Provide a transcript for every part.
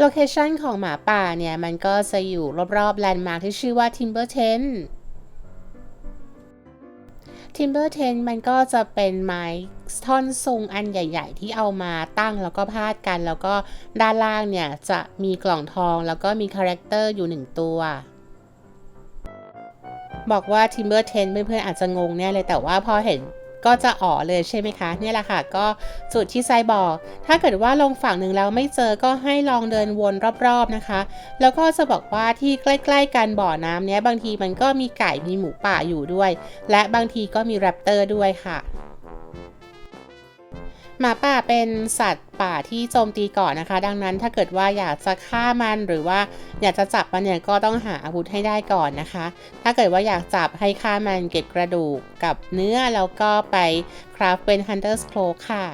โลเคชันของหมาป่าเนี่ย มันก็จะอยู่รอบๆแลนด์มาร์คที่ชื่อว่า Timber Tent Timber Tent มันก็จะเป็นไม้ท่อนทรงอันใหญ่ ๆ ที่เอามาตั้งแล้วก็พาดกัน แล้วก็ด้านล่างเนี่ย จะมีกล่องทองแล้วก็มีคาแรคเตอร์อยู่หนึ่งตัวบอกว่า Timber Tent เพื่อนๆอาจจะงงเนี่ยเลยแต่ว่าพอเห็น ก็จะอ๋อเลยใช่ไหมคะเนี่ยแหละค่ะ ก็จุดที่ไซบอก ถ้าเกิดว่าลงฝั่งหนึ่งแล้วไม่เจอก็ให้ลองเดินวนรอบๆนะคะ แล้วก็จะบอกว่าที่ใกล้ๆกันบ่อน้ำเนี้ยบางทีมันก็มีไก่มีหมูป่าอยู่ด้วย และบางทีก็มีแรปเตอร์ด้วยค่ะ หมาป่าเป็นสัตว์ป่าที่โจมตีก่อนนะคะ ดังนั้นถ้าเกิดว่าอยากจะฆ่ามันหรือว่าอยากจะจับมันเนี่ยก็ต้องหาอาวุธให้ได้ก่อนนะคะ ถ้าเกิดว่าอยากจับให้ฆ่ามันเก็บกระดูกกับเนื้อแล้วก็ไปคราฟเป็น Hunter's Cloak ค่ะ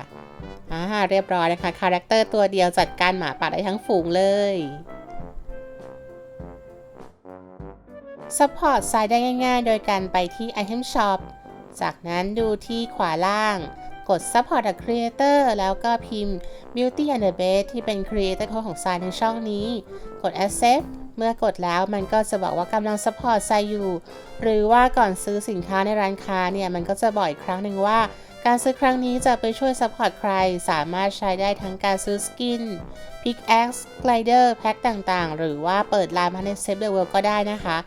อ่าเรียบร้อยนะคะคาแรคเตอร์ตัวเดียวจัดการหมาป่าได้ทั้งฝูงเลยซัพพอร์ตไซด์ได้ง่ายๆ โดยการไปที่ Item Shop จากนั้นดูที่ขวาล่าง กด Support a Creator แล้วก็พิมพ์ Beauty and the Beast ที่เป็น Creator Code ของไซน์ในช่องนี้ กด Accept เมื่อกดแล้วมันก็จะบอกว่ากำลัง Support ไซน์อยู่ หรือว่าก่อนซื้อสินค้าในร้านค้าเนี่ย มันก็จะบอกอีกครั้งหนึ่งว่า การซื้อครั้งนี้จะไปช่วย Support ใคร สามารถใช้ได้ทั้งการซื้อสกิน Pickaxe Glider แพ็คต่างๆ หรือว่าเปิดร้านมาใน Save the World ก็ได้นะคะ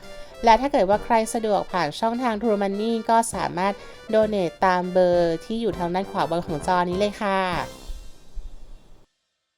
และถ้าเกิดว่าใครสะดวกผ่านช่องทางทรูมันนี่ก็สามารถโดเน a ตตามเบอร์ที่อยู่ทางด้านขวาบนของจอนี้เลยค่ะ